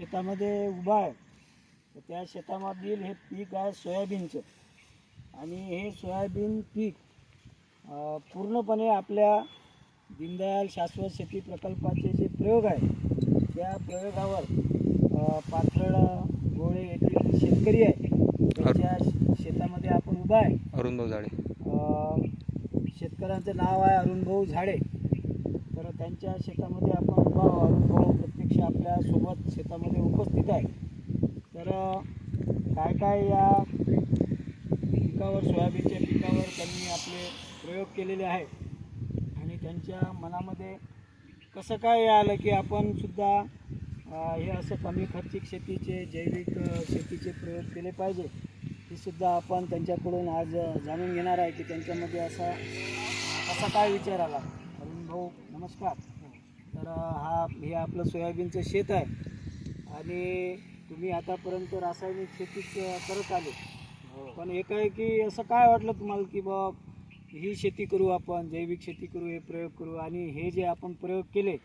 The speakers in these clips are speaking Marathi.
शेतामध्ये उभा आहे. तर त्या शेतामधील हे पीक आहे सोयाबीनचं. आणि हे सोयाबीन पीक पूर्णपणे आपल्या दीनदयाल शाश्वत शेती प्रकल्पाचे जे प्रयोग आहे त्या प्रयोगावर पाथर्ड गोळे येथील शेतकरी आहे त्यांच्या शेतामध्ये आपण उभा आहे. अरुण भाऊ झाडे शेतकऱ्यांचं नाव आहे अरुणभाऊ झाडे. तर त्यांच्या शेतामध्ये आपण उभा. अरुणभाऊ प्रत्यक्ष आपल्यासोबत शेतामध्ये उपस्थित आहे. तर काय काय या पिकावर सोयाबीनच्या पिकावर त्यांनी आपले प्रयोग केलेले आहेत आणि त्यांच्या मनामध्ये कसं काय आलं की आपण सुद्धा हे असं कमी खर्चिक शेतीचे जैविक शेतीचे प्रयोग केले पाहिजे हे सुद्धा आपण त्यांच्याकडून आज जाणून घेणार आहे की त्यांच्यामध्ये असा असा काय विचार आला. अरुण भाऊ नमस्कार. तर हा हे आपलं सोयाबीनचं शेत आहे. आणि तुम्ही आतापर्यंत रासायनिक शेतीच करत आले. पण एकाएकी असं काय वाटलं तुम्हाला की बा ही शेती करू आपण जैविक शेती करू हे प्रयोग करू आणि हे जे आपण प्रयोग केले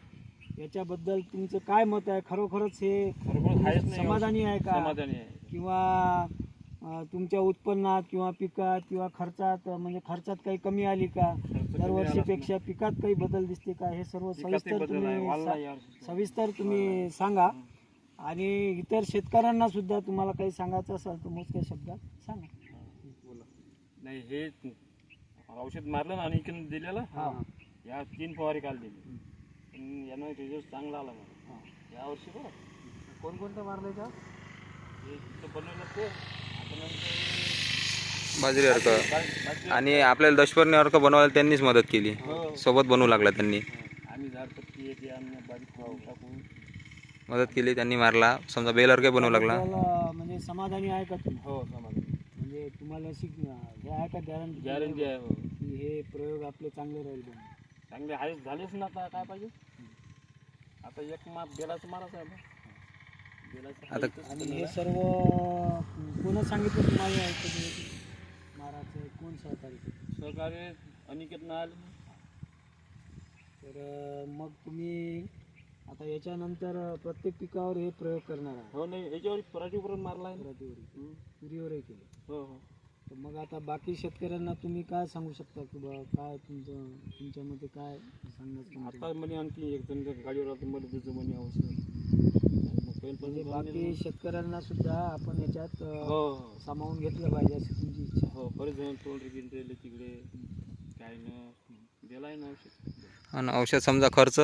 याच्याबद्दल तुमचं काय मत आहे? खरोखरच हे समाधानी आहे का? समाधानी आहे. किंवा तुमच्या उत्पन्नात किंवा पिकात किंवा खर्चात म्हणजे खर्चात काही कमी आली का? दरवर्षीपेक्षा पिकात काही बदल दिसते का? हे सर्व. सविस्तर तुम्ही. सविस्तर तुम्ही सांगा. आणि इतर शेतकऱ्यांना सुद्धा तुम्हाला काही सांगायचं असेल तर मोजक्या शब्दात सांगा. बोला. नाही हे औषध मारलं ना आणि इकडून दिलेलं? हा. या तीन फवारी काल दिली. पण यानं रिझल्ट चांगला आला मला. यावर्षी बरं. कोणकोणतं मारलं का हे बनवलं ते. बाजरी अर्क. आणि आपल्याला दशपर्णी अर्क बनवायला त्यांनीच मदत केली. हो. सोबत बनवू लागला त्यांनी. मदत केली त्यांनी मारला. समजा बेल अर्क बनवू लागला. म्हणजे समाधानी आहे का हो समाज म्हणजे तुम्हाला अशी हे आहे का गॅरंटी गॅरंटी आहे हो. की हे प्रयोग आपले चांगले राहील चांगले आहेच झालेच ना आता काय पाहिजे? आता एक मा बेलाचं मारायचं आहे आता- आणि हे. सर्व कोण सांगितलं तुम्हाला हे कधी मारायचं कोण सहकार्य केलं? सहकार्य अनिकेत ना आले तर मग तुम्ही आता याच्यानंतर प्रत्येक पिकावर हे प्रयोग करणार आहे हो नाही याच्यावर पराठीवरून मारला आहे पराठीवर. तुरीवरही केलं हो हो तर मग आता बाकी शेतकऱ्यांना तुम्ही काय सांगू शकता की बा काय तुमचं तुमच्यामध्ये काय सांगण्याचं? आता म्हणे आणखी एक जण गाडीवर आता मध्ये त्याचं म्हणे औषध मग म्हणजे बाकी शेतकऱ्यांना सुद्धा आपण याच्यात हो हो. सामावून घेतलं पाहिजे अशी तुमची इच्छा. आहे. हो बरेच जण तोंड गिंडले तिकडे. काय न दिलाय ना औषध. आणि औषध समजा खर्च?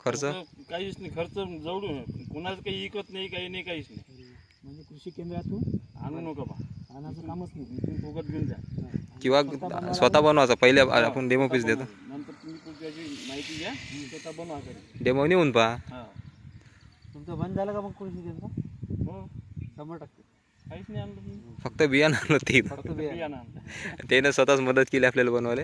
खर्च? फक्त काहीच नाही खर्च जवळून कोणाचं काही विकत नाही काही नाही काहीच नाही. म्हणजे कृषी केंद्रातून आणू नका बा. आणायचं कामच नाही. इथून फुकट घेऊन जा. हा. किंवा स्वतः बनवायचा. पहिले आपण डेमो पीस देतो. नंतर तुम्ही पुढच्याची माहिती घ्या. स्वतः बनवा घरी. डेमो नेऊन पहा. हा तुमचं बंद झालं का मग कृषी केंद्र हो. शंभर टक्के. काहीच नाही आणलं फक्त बियाणं आणलं ते फक्त बियाणं आणलं. त्यानं स्वतःच मदत केली आपल्याला बनवायला.